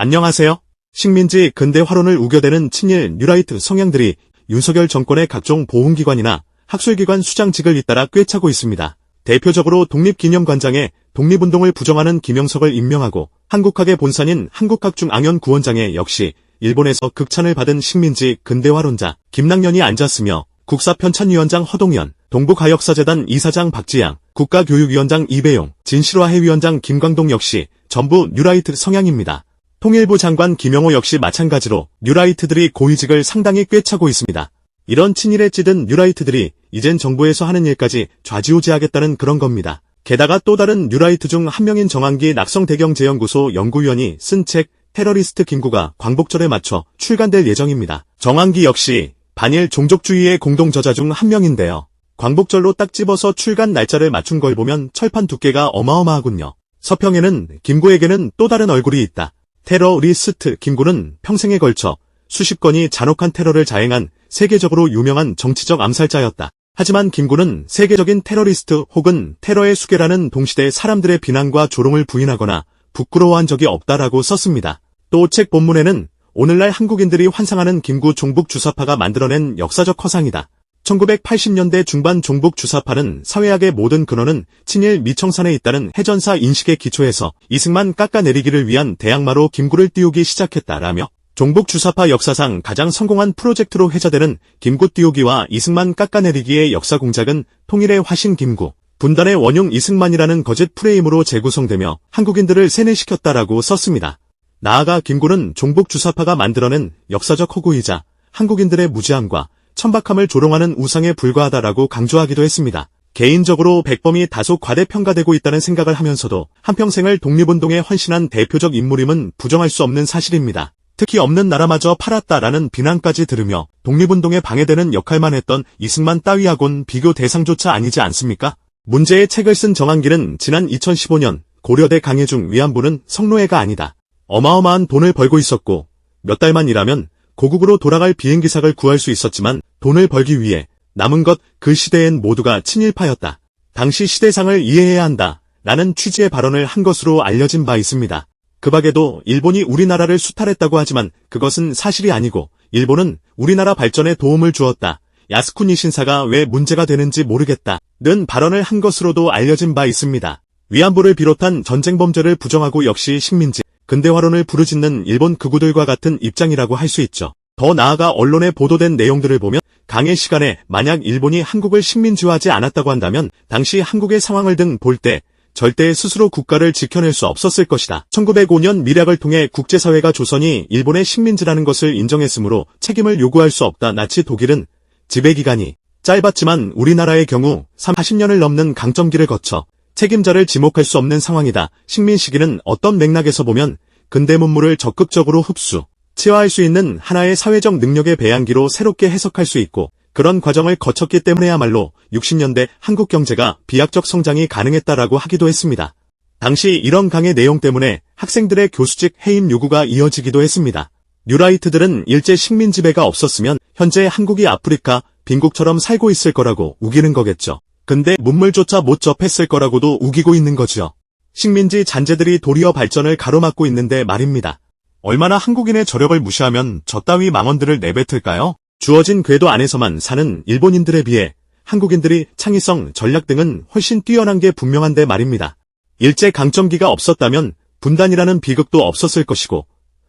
안녕하세요. 식민지 근대 활원을 우겨대는 친일 뉴라이트 성향들이 윤석열 정권의 각종 보훈기관이나 학술기관 수장직을 잇따라 꿰차고 있습니다. 대표적으로 독립기념관장에 독립운동을 부정하는 김영석을 임명하고 한국학의 본산인 한국학중앙연 구원장에 역시 일본에서 극찬을 받은 식민지 근대화론자 김낙년이 앉았으며 국사편찬위원장 허동연, 동북가역사재단 이사장 박지양, 국가교육위원장 이배용, 진실화해위원장 김광동 역시 전부 뉴라이트 성향입니다. 통일부 장관 김영호 역시 마찬가지로 뉴라이트들이 고위직을 상당히 꿰차고 있습니다. 이런 친일에 찌든 뉴라이트들이 이젠 정부에서 하는 일까지 좌지우지하겠다는 그런 겁니다. 게다가 또 다른 뉴라이트 중 한 명인 정한기 낙성대경제연구소 연구위원이 쓴 책 테러리스트 김구가 광복절에 맞춰 출간될 예정입니다. 정한기 역시 반일 종족주의의 공동 저자 중 한 명인데요. 광복절로 딱 집어서 출간 날짜를 맞춘 걸 보면 철판 두께가 어마어마하군요. 서평에는 김구에게는 또 다른 얼굴이 있다. 테러리스트 김구는 평생에 걸쳐 수십 건이 잔혹한 테러를 자행한 세계적으로 유명한 정치적 암살자였다. 하지만 김구는 세계적인 테러리스트 혹은 테러의 수괴라는 동시대 사람들의 비난과 조롱을 부인하거나 부끄러워한 적이 없다라고 썼습니다. 또 책 본문에는 오늘날 한국인들이 환상하는 김구 종북 주사파가 만들어낸 역사적 허상이다. 1980년대 중반 종북 주사파는 사회학의 모든 근원은 친일 미청산에 있다는 해전사 인식의 기초에서 이승만 깎아내리기를 위한 대항마로 김구를 띄우기 시작했다라며 종북 주사파 역사상 가장 성공한 프로젝트로 회자되는 김구 띄우기와 이승만 깎아내리기의 역사 공작은 통일의 화신 김구, 분단의 원흉 이승만이라는 거짓 프레임으로 재구성되며 한국인들을 세뇌시켰다라고 썼습니다. 나아가 김구는 종북 주사파가 만들어낸 역사적 허구이자 한국인들의 무지함과 천박함을 조롱하는 우상에 불과하다라고 강조하기도 했습니다. 개인적으로 백범이 다소 과대평가되고 있다는 생각을 하면서도 한평생을 독립운동에 헌신한 대표적 인물임은 부정할 수 없는 사실입니다. 특히 없는 나라마저 팔았다라는 비난까지 들으며 독립운동에 방해되는 역할만 했던 이승만 따위하곤 비교 대상조차 아니지 않습니까? 문제의 책을 쓴 정한길은 지난 2015년 고려대 강해중 위안부는 성노예가 아니다. 어마어마한 돈을 벌고 있었고 몇 달만 일하면 고국으로 돌아갈 비행기삭을 구할 수 있었지만 돈을 벌기 위해 남은 것 그 시대엔 모두가 친일파였다. 당시 시대상을 이해해야 한다. 라는 취지의 발언을 한 것으로 알려진 바 있습니다. 그 밖에도 일본이 우리나라를 수탈했다고 하지만 그것은 사실이 아니고 일본은 우리나라 발전에 도움을 주었다. 야스쿠니 신사가 왜 문제가 되는지 모르겠다. 는 발언을 한 것으로도 알려진 바 있습니다. 위안부를 비롯한 전쟁 범죄를 부정하고 역시 식민지, 근대화론을 부르짖는 일본 극우들과 같은 입장이라고 할 수 있죠. 더 나아가 언론에 보도된 내용들을 보면 강의 시간에 만약 일본이 한국을 식민지화하지 않았다고 한다면 당시 한국의 상황을 등 볼 때 절대 스스로 국가를 지켜낼 수 없었을 것이다. 1905년 미략을 통해 국제사회가 조선이 일본의 식민지라는 것을 인정했으므로 책임을 요구할 수 없다. 나치 독일은 지배기간이 짧았지만 우리나라의 경우 40년을 넘는 강점기를 거쳐 책임자를 지목할 수 없는 상황이다. 식민 시기는 어떤 맥락에서 보면 근대 문물을 적극적으로 흡수, 치화할 수 있는 하나의 사회적 능력의 배양기로 새롭게 해석할 수 있고 그런 과정을 거쳤기 때문에야말로 60년대 한국 경제가 비약적 성장이 가능했다라고 하기도 했습니다. 당시 이런 강의 내용 때문에 학생들의 교수직 해임 요구가 이어지기도 했습니다. 뉴라이트들은 일제 식민 지배가 없었으면 현재 한국이 아프리카 빈국처럼 살고 있을 거라고 우기는 거겠죠. 근데 문물조차 못 접했을 거라고도 우기고 있는 거죠. 식민지 잔재들이 도리어 발전을 가로막고 있는데 말입니다. 얼마나 한국인의 저력을 무시하면 저 따위 망언들을 내뱉을까요? 주어진 궤도 안에서만 사는 일본인들에 비해 한국인들이 창의성, 전략 등은 훨씬 뛰어난 게 분명한데 말입니다. 일제 강점기가 없었다면 분단이라는 비극도 없었을 것이고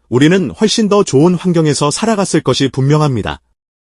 우리는 훨씬 더 좋은 환경에서 살아갔을 것이 분명합니다.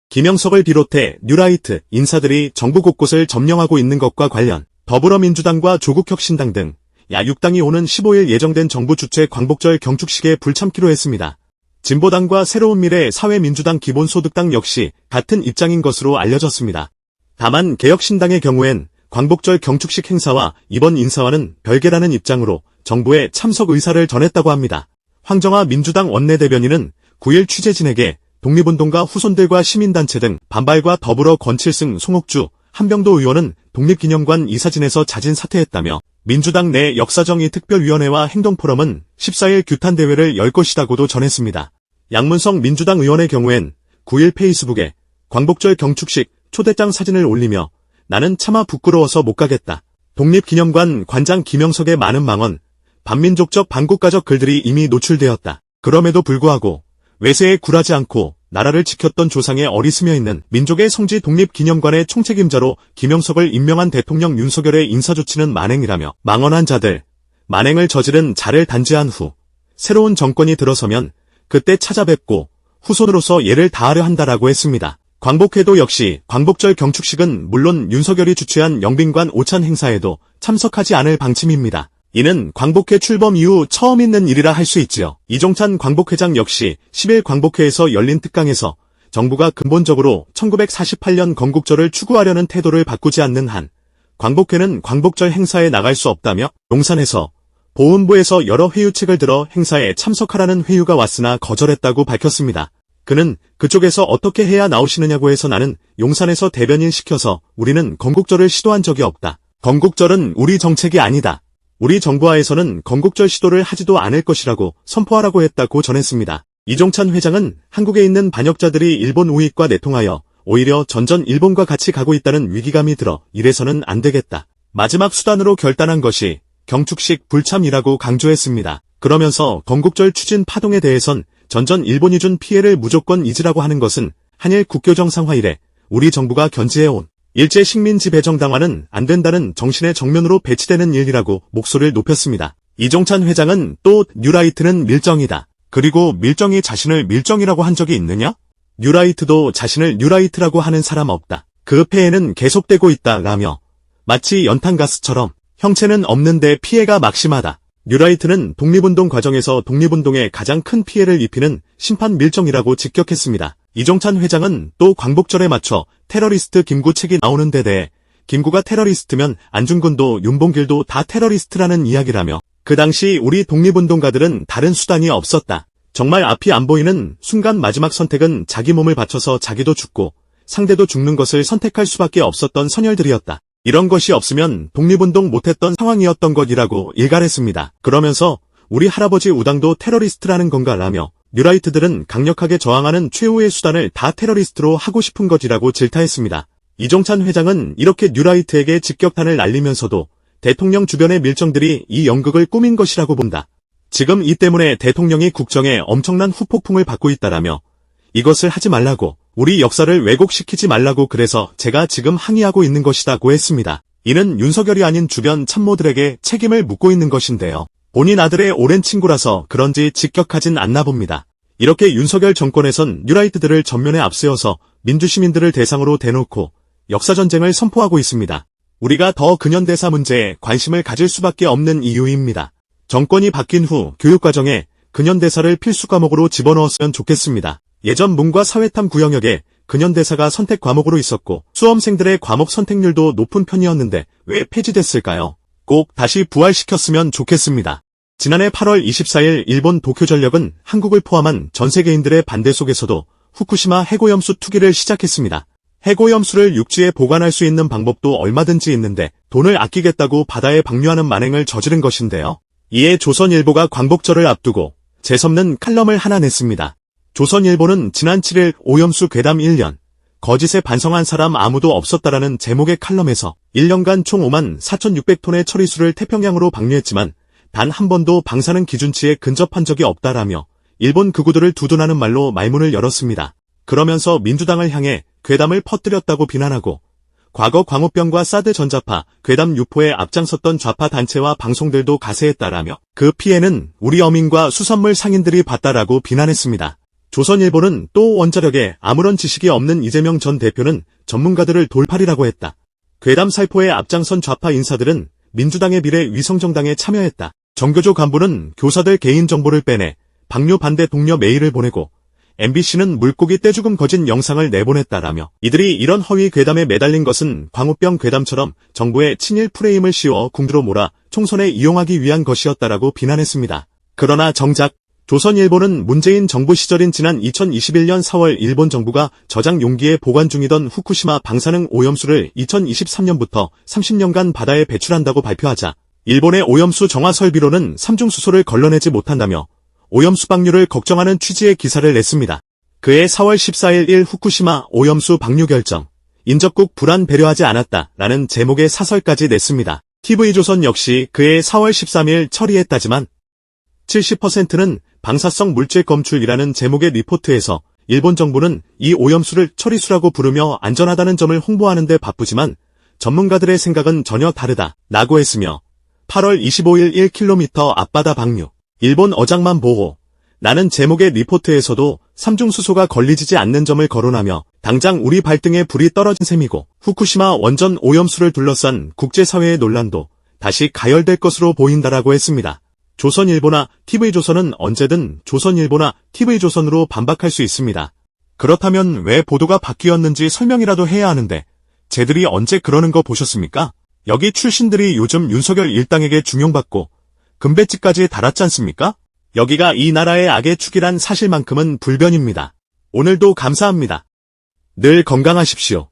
김영석을 비롯해 뉴라이트 인사들이 정부 곳곳을 점령하고 있는 것과 관련 더불어민주당과 조국혁신당 등 야육당이 오는 15일 예정된 정부 주최 광복절 경축식에 불참기로 했습니다. 진보당과 새로운 미래 사회민주당 기본소득당 역시 같은 입장인 것으로 알려졌습니다. 다만 개혁신당의 경우엔 광복절 경축식 행사와 이번 인사와는 별개라는 입장으로 정부에 참석 의사를 전했다고 합니다. 황정아 민주당 원내대변인은 9일 취재진에게 독립운동가 후손들과 시민단체 등 반발과 더불어 권칠승 송옥주 한병도 의원은 독립기념관 이사진에서 자진 사퇴했다며 민주당 내 역사정의 특별위원회와 행동포럼은 14일 규탄대회를 열 것이라고도 전했습니다. 양문성 민주당 의원의 경우엔 9일 페이스북에 광복절 경축식 초대장 사진을 올리며 나는 차마 부끄러워서 못 가겠다. 독립기념관 관장 김영석의 많은 망언, 반민족적 반국가적 글들이 이미 노출되었다. 그럼에도 불구하고 외세에 굴하지 않고 나라를 지켰던 조상의 어리스며 있는 민족의 성지 독립기념관의 총책임자로 김영석을 임명한 대통령 윤석열의 인사조치는 만행이라며 망언한 자들, 만행을 저지른 자를 단죄한 후 새로운 정권이 들어서면 그때 찾아뵙고 후손으로서 예를 다하려 한다라고 했습니다. 광복회도 역시 광복절 경축식은 물론 윤석열이 주최한 영빈관 오찬 행사에도 참석하지 않을 방침입니다. 이는 광복회 출범 이후 처음 있는 일이라 할 수 있지요. 이종찬 광복회장 역시 10일 광복회에서 열린 특강에서 정부가 근본적으로 1948년 건국절을 추구하려는 태도를 바꾸지 않는 한 광복회는 광복절 행사에 나갈 수 없다며 용산에서 보훈부에서 여러 회유책을 들어 행사에 참석하라는 회유가 왔으나 거절했다고 밝혔습니다. 그는 그쪽에서 어떻게 해야 나오시느냐고 해서 나는 용산에서 대변인 시켜서 우리는 건국절을 시도한 적이 없다. 건국절은 우리 정책이 아니다. 우리 정부하에서는 건국절 시도를 하지도 않을 것이라고 선포하라고 했다고 전했습니다. 이종찬 회장은 한국에 있는 반역자들이 일본 우익과 내통하여 오히려 전전 일본과 같이 가고 있다는 위기감이 들어 이래서는 안 되겠다. 마지막 수단으로 결단한 것이 경축식 불참이라고 강조했습니다. 그러면서 건국절 추진 파동에 대해선 전전 일본이 준 피해를 무조건 잊으라고 하는 것은 한일 국교 정상화 이래 우리 정부가 견지해온 일제 식민 지 배정 당화는 안 된다는 정신의 정면으로 배치되는 일이라고 목소리를 높였습니다. 이종찬 회장은 또 뉴라이트는 밀정이다. 그리고 밀정이 자신을 밀정이라고 한 적이 있느냐? 뉴라이트도 자신을 뉴라이트라고 하는 사람 없다. 그 폐해는 계속되고 있다 라며 마치 연탄가스처럼 형체는 없는데 피해가 막심하다. 뉴라이트는 독립운동 과정에서 독립운동에 가장 큰 피해를 입히는 심판 밀정이라고 직격했습니다. 이종찬 회장은 또 광복절에 맞춰 테러리스트 김구 책이 나오는 데 대해 김구가 테러리스트면 안중근도 윤봉길도 다 테러리스트라는 이야기라며 그 당시 우리 독립운동가들은 다른 수단이 없었다. 정말 앞이 안 보이는 순간 마지막 선택은 자기 몸을 바쳐서 자기도 죽고 상대도 죽는 것을 선택할 수밖에 없었던 선열들이었다. 이런 것이 없으면 독립운동 못했던 상황이었던 것이라고 일갈했습니다. 그러면서 우리 할아버지 우당도 테러리스트라는 건가 라며 뉴라이트들은 강력하게 저항하는 최후의 수단을 다 테러리스트로 하고 싶은 것이라고 질타했습니다. 이종찬 회장은 이렇게 뉴라이트에게 직격탄을 날리면서도 대통령 주변의 밀정들이 이 연극을 꾸민 것이라고 본다. 지금 이 때문에 대통령이 국정에 엄청난 후폭풍을 받고 있다라며 이것을 하지 말라고 우리 역사를 왜곡시키지 말라고 그래서 제가 지금 항의하고 있는 것이다고 했습니다. 이는 윤석열이 아닌 주변 참모들에게 책임을 묻고 있는 것인데요. 본인 아들의 오랜 친구라서 그런지 직격하진 않나 봅니다. 이렇게 윤석열 정권에선 뉴라이트들을 전면에 앞세워서 민주시민들을 대상으로 대놓고 역사전쟁을 선포하고 있습니다. 우리가 더 근현대사 문제에 관심을 가질 수밖에 없는 이유입니다. 정권이 바뀐 후 교육과정에 근현대사를 필수 과목으로 집어넣었으면 좋겠습니다. 예전 문과 사회탐 구영역에 근현대사가 선택 과목으로 있었고 수험생들의 과목 선택률도 높은 편이었는데 왜 폐지됐을까요? 꼭 다시 부활시켰으면 좋겠습니다. 지난해 8월 24일 일본 도쿄전력은 한국을 포함한 전 세계인들의 반대 속에서도 후쿠시마 해고염수 투기를 시작했습니다. 해고염수를 육지에 보관할 수 있는 방법도 얼마든지 있는데 돈을 아끼겠다고 바다에 방류하는 만행을 저지른 것인데요. 이에 조선일보가 광복절을 앞두고 재수없는 칼럼을 하나 냈습니다. 조선일보는 지난 7일 오염수 괴담 1년, 거짓에 반성한 사람 아무도 없었다라는 제목의 칼럼에서 1년간 총 5만 4,600톤의 처리수를 태평양으로 방류했지만 단 한 번도 방사능 기준치에 근접한 적이 없다라며 일본 극우들을 두둔하는 말로 말문을 열었습니다. 그러면서 민주당을 향해 괴담을 퍼뜨렸다고 비난하고 과거 광우병과 사드 전자파, 괴담 유포에 앞장섰던 좌파 단체와 방송들도 가세했다라며 그 피해는 우리 어민과 수산물 상인들이 봤다라고 비난했습니다. 조선일보는 또 원자력에 아무런 지식이 없는 이재명 전 대표는 전문가들을 돌팔이라고 했다. 괴담 살포에 앞장선 좌파 인사들은 민주당의 비례 위성정당에 참여했다. 정교조 간부는 교사들 개인정보를 빼내 방류 반대 동료 메일을 보내고 MBC는 물고기 떼죽음 거진 영상을 내보냈다라며 이들이 이런 허위 괴담에 매달린 것은 광우병 괴담처럼 정부의 친일 프레임을 씌워 궁두로 몰아 총선에 이용하기 위한 것이었다라고 비난했습니다. 그러나 정작 조선일보는 문재인 정부 시절인 지난 2021년 4월 일본 정부가 저장 용기에 보관 중이던 후쿠시마 방사능 오염수를 2023년부터 30년간 바다에 배출한다고 발표하자 일본의 오염수 정화 설비로는 삼중수소를 걸러내지 못한다며 오염수 방류를 걱정하는 취지의 기사를 냈습니다. 그해 4월 14일 1 후쿠시마 오염수 방류 결정 인접국 불안 배려하지 않았다 라는 제목의 사설까지 냈습니다. TV조선 역시 그해 4월 13일 처리했다지만 70%는 방사성 물질 검출이라는 제목의 리포트에서 일본 정부는 이 오염수를 처리수라고 부르며 안전하다는 점을 홍보하는데 바쁘지만 전문가들의 생각은 전혀 다르다 라고 했으며 8월 25일 1km 앞바다 방류, 일본 어장만 보호, 라는 제목의 리포트에서도 삼중수소가 걸리지지 않는 점을 거론하며 당장 우리 발등에 불이 떨어진 셈이고 후쿠시마 원전 오염수를 둘러싼 국제사회의 논란도 다시 가열될 것으로 보인다라고 했습니다. 조선일보나 TV조선은 언제든 조선일보나 TV조선으로 반박할 수 있습니다. 그렇다면 왜 보도가 바뀌었는지 설명이라도 해야 하는데 쟤들이 언제 그러는 거 보셨습니까? 여기 출신들이 요즘 윤석열 일당에게 중용받고 금배지까지 달았지 않습니까? 여기가 이 나라의 악의 축이란 사실만큼은 불변입니다. 오늘도 감사합니다. 늘 건강하십시오.